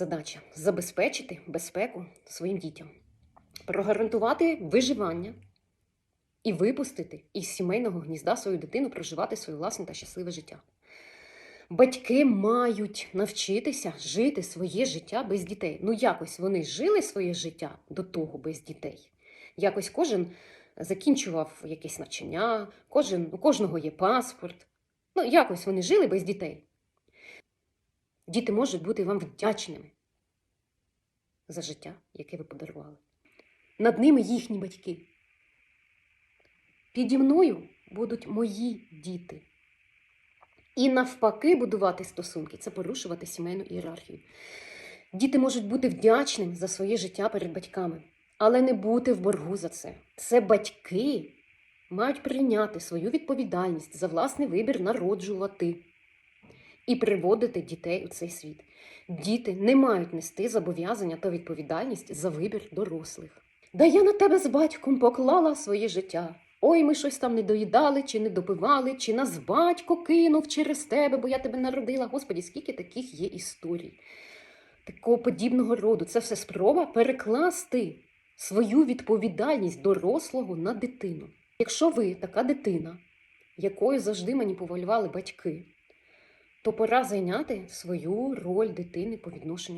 Задача забезпечити безпеку своїм дітям, прогарантувати виживання і випустити із сімейного гнізда свою дитину проживати своє власне та щасливе життя. Батьки мають навчитися жити своє життя без дітей. Ну, якось вони жили своє життя до того без дітей. Якось кожен закінчував якесь навчання, кожен, у кожного є паспорт. Ну, якось вони жили без дітей. Діти можуть бути вам вдячними за життя, яке ви подарували. Над ними їхні батьки. Піді мною будуть мої діти. І навпаки, будувати стосунки це порушувати сімейну ієрархію. Діти можуть бути вдячними за своє життя перед батьками, але не бути в боргу за це. Це батьки мають прийняти свою відповідальність за власний вибір народжувати і приводити дітей у цей світ. Діти не мають нести зобов'язання та відповідальність за вибір дорослих. Да я на тебе з батьком поклала своє життя. Ой, ми щось там не доїдали, чи не допивали, чи нас батько кинув через тебе, бо я тебе народила. Господі, скільки таких є історій, такого подібного роду. Це все спроба перекласти свою відповідальність дорослого на дитину. Якщо ви така дитина, якою завжди маніпулювали батьки, то пора зайняти свою роль дитини по відношенню.